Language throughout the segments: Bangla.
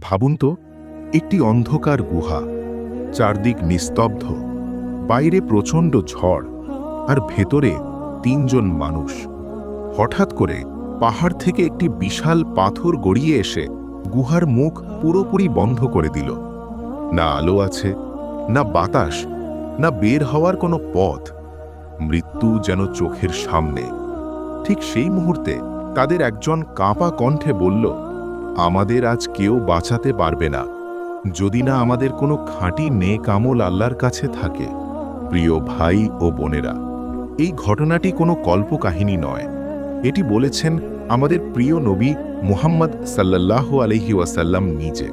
ভাবুন তো, একটি অন্ধকার গুহা, চারদিক নিস্তব্ধ, বাইরে প্রচণ্ড ঝড় আর ভেতরে তিনজন মানুষ। হঠাৎ করে পাহাড় থেকে একটি বিশাল পাথর গড়িয়ে এসে গুহার মুখ পুরোপুরি বন্ধ করে দিল। না আলো আছে, না বাতাস, না বের হওয়ার কোনো পথ। মৃত্যু যেন চোখের সামনে। ঠিক সেই মুহূর্তে তাদের একজন কাঁপা কণ্ঠে বলল আমাদের আজ কেউ বাঁচাতে পারবে না। যদি না আমাদের কোনো খাঁটি নে কামল আল্লাহর কাছে থাকে, প্রিয় ভাই ও বোনেরা, এই ঘটনাটি কোনো কল্পকাহিনী নয়। এটি বলেছেন আমাদের প্রিয় নবী মুহাম্মদ সাল্লাহ আলহি ওয়াসাল্লাম নিজে।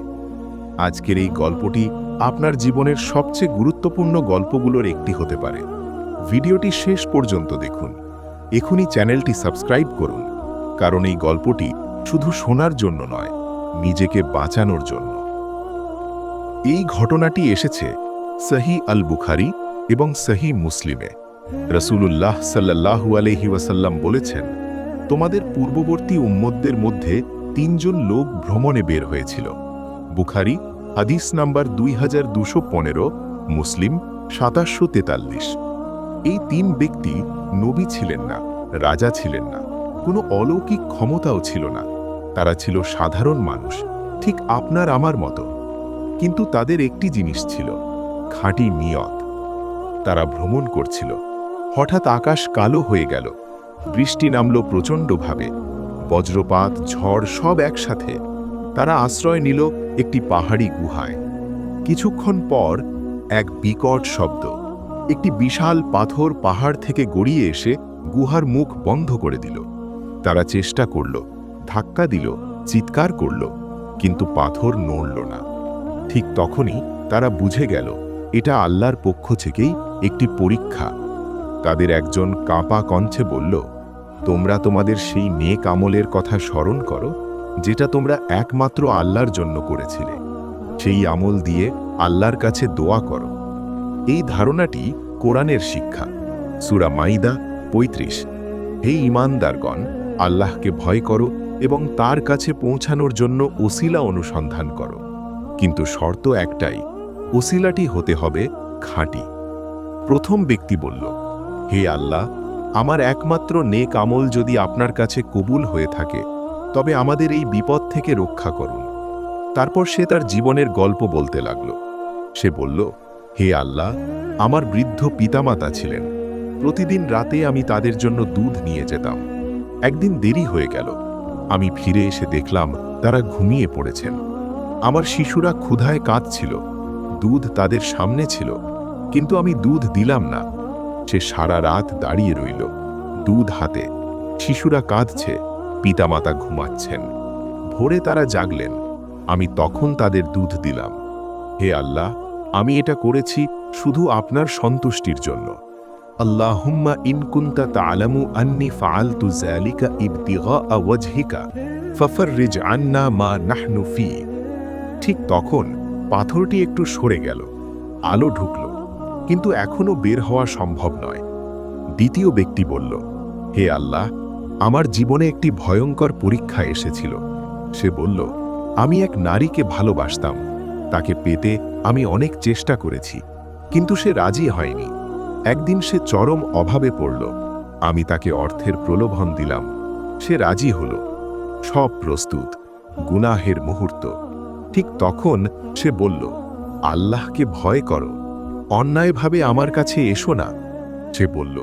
আজকের এই গল্পটি আপনার জীবনের সবচেয়ে গুরুত্বপূর্ণ গল্পগুলোর একটি হতে পারে। ভিডিওটি শেষ পর্যন্ত দেখুন। এখনই চ্যানেলটি সাবস্ক্রাইব করুন। কারণ এই গল্পটি শুধু শোনার জন্য নয় নিজেকে বাঁচানোর জন্য। এই ঘটনাটি এসেছে সহি আল বুখারি এবং সহি মুসলিমে। রসুলুল্লাহ সাল্লাহু আলহি ওয়াসাল্লাম বলেছেন, তোমাদের পূর্ববর্তী উম্মতদের মধ্যে তিনজন লোক ভ্রমণে বের হয়েছিল। বুখারি, হাদিস নাম্বার দুই হাজার দুশো পনেরো, মুসলিম, সাতাশশো তেতাল্লিশ। এই তিন ব্যক্তি নবী ছিলেন না, রাজা ছিলেন না, কোনো অলৌকিক ক্ষমতাও ছিল না। তারা ছিল সাধারণ মানুষ, ঠিক আপনার আমার মতো। কিন্তু তাদের একটি জিনিস ছিল, খাঁটি নিয়ত। তারা ভ্রমণ করছিল। হঠাৎ আকাশ কালো হয়ে গেল, বৃষ্টি নামল প্রচণ্ডভাবে, বজ্রপাত, ঝড় সব একসাথে। তারা আশ্রয় নিল একটি পাহাড়ি গুহায়। কিছুক্ষণ পর এক বিকট শব্দ, একটি বিশাল পাথর পাহাড় থেকে গড়িয়ে এসে গুহার মুখ বন্ধ করে দিল। তারা চেষ্টা করল ধাক্কা দিল, চিৎকার করল, কিন্তু পাথর নড়ল না। ঠিক তখনই তারা বুঝে গেল, এটা আল্লাহর পক্ষ থেকেই একটি পরীক্ষা। তাদের একজন কাঁপা কণ্ঠে বলল, তোমরা তোমাদের সেই নেক আমলের কথা স্মরণ করো, যেটা তোমরা একমাত্র আল্লাহর জন্য করেছিলে। সেই আমল দিয়ে আল্লাহর কাছে দোয়া করো। এই ধারণাটি কোরআনের শিক্ষা। সুরা মাইদা পঁয়ত্রিশ। হে ইমানদারগণ আল্লাহকে ভয় করো এবং তার কাছে পৌঁছানোর জন্য ওসিলা অনুসন্ধান করো। কিন্তু শর্ত একটাই, ওসিলাটি হতে হবে খাঁটি। প্রথম ব্যক্তি বলল, হে আল্লাহ, আমার একমাত্র নেক আমল যদি আপনার কাছে কবুল হয়ে থাকে, তবে আমাদের এই বিপদ থেকে রক্ষা করুন। তারপর সে তার জীবনের গল্প বলতে লাগল। সে বলল, হে আল্লাহ, আমার বৃদ্ধ পিতামাতা ছিলেন। প্রতিদিন রাতে আমি তাদের জন্য দুধ নিয়ে যেতাম। একদিন দেরি হয়ে গেল আমি ফিরে এসে দেখলাম তারা ঘুমিয়ে পড়েছেন। আমার শিশুরা ক্ষুধায় কাঁদছিল। দুধ তাদের সামনে ছিল, কিন্তু আমি দুধ দিলাম না। সে সারা রাত দাঁড়িয়ে রইল, দুধ হাতে। শিশুরা কাঁদছে, পিতামাতা ঘুমাচ্ছেন। ভোরে তারা জাগলেন, আমি তখন তাদের দুধ দিলাম। হে আল্লাহ, আমি এটা করেছি শুধু আপনার সন্তুষ্টির জন্য। ফাআলতু যালিকা ইবতিগা ওয়াজহিকা, ফাফাররিজ আন্না ঠিক তখন পাথরটি একটু সরে গেল, আলো ঢুকল, কিন্তু এখনও বের হওয়া সম্ভব নয়। দ্বিতীয় ব্যক্তি বলল, হে আল্লাহ, আমার জীবনে একটি ভয়ঙ্কর পরীক্ষা এসেছিল। সে বলল, আমি এক নারীকে ভালোবাসতাম, তাকে পেতে আমি অনেক চেষ্টা করেছি, কিন্তু সে রাজি হয়নি। একদিন সে চরম অভাবে পড়ল। আমি তাকে অর্থের প্রলোভন দিলাম। সে রাজি হল। সব প্রস্তুত। গুনাহের মুহূর্ত। ঠিক তখন সে বলল, আল্লাহকে ভয় করো। অন্যায়ভাবে আমার কাছে এসো না। সে বলল,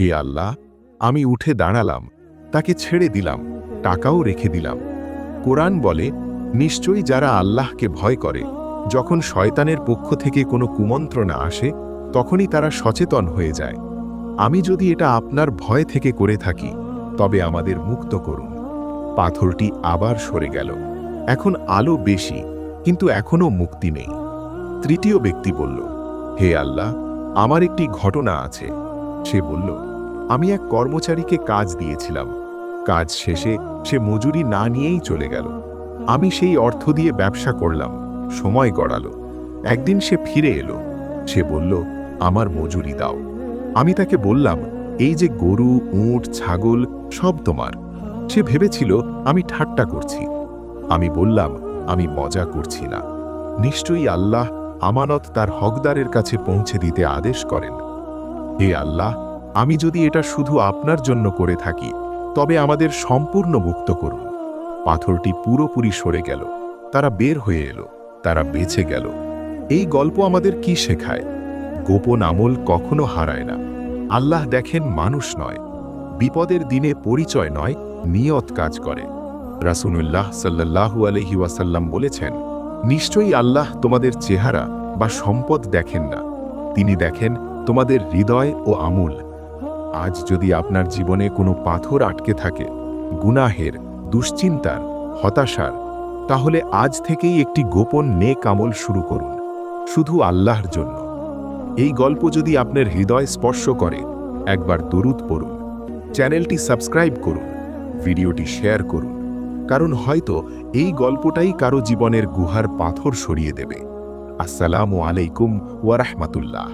হে আল্লাহ, আমি উঠে দাঁড়ালাম। তাকে ছেড়ে দিলাম। টাকাও রেখে দিলাম। কোরআন বলে, নিশ্চয়ই যারা আল্লাহকে ভয় করে, যখন শয়তানের পক্ষ থেকে কোনো কুমন্ত্রণা আসে তখনই তারা সচেতন হয়ে যায়। আমি যদি এটা আপনার ভয় থেকে করে থাকি, তবে আমাদের মুক্ত করুন। পাথরটি আবার সরে গেল। এখন আলো বেশি, কিন্তু এখনও মুক্তি নেই। তৃতীয় ব্যক্তি বলল, হে আল্লাহ, আমার একটি ঘটনা আছে। সে বলল, আমি এক কর্মচারীকে কাজ দিয়েছিলাম। কাজ শেষে সে মজুরি না নিয়েই চলে গেল। আমি সেই অর্থ দিয়ে ব্যবসা করলাম। সময় গড়ালো। একদিন সে ফিরে এলো। সে বলল আমার মজুরি দাও। আমি তাকে বললাম, এই যে গরু, উঁট, ছাগল, সব তোমার। সে ভেবেছিল আমি ঠাট্টা করছি। আমি বললাম, আমি মজা করছি না। নিশ্চয়ই আল্লাহ আমানত তার হকদারের কাছে পৌঁছে দিতে আদেশ করেন। হে আল্লাহ, আমি যদি এটা শুধু আপনার জন্য করে থাকি, তবে আমাদের সম্পূর্ণ মুক্ত করুন। পাথরটি পুরোপুরি সরে গেল, তারা বের হয়ে এলো, তারা বেঁচে গেল। এই গল্প আমাদের কি শেখায়? গোপন আমল কখনো হারায় না। আল্লাহ দেখেন মানুষ নয়, বিপদের দিনে পরিচয় নয়, নিয়ত কাজ করে। রাসুনুল্লাহ সাল্লাহু আলহি ওয়াসাল্লাম বলেছেন, নিশ্চয়ই আল্লাহ তোমাদের চেহারা বা সম্পদ দেখেন না। তিনি দেখেন তোমাদের হৃদয় ও আমূল। আজ যদি আপনার জীবনে কোনো পাথর আটকে থাকে, গুনাহের, দুশ্চিন্তার, হতাশার, তাহলে আজ থেকেই একটি গোপন নেক আমল শুরু করুন, শুধু আল্লাহর জন্য। এই গল্প যদি আপনার হৃদয় স্পর্শ করে, একবার দরুদ পড়ুন, চ্যানেলটি সাবস্ক্রাইব করুন, ভিডিওটি শেয়ার করুন, কারণ হয়তো এই গল্পটাই কারও জীবনের গুহার পাথর সরিয়ে দেবে। আসসালামু আলাইকুম ওয়ারাহমাতুল্লাহ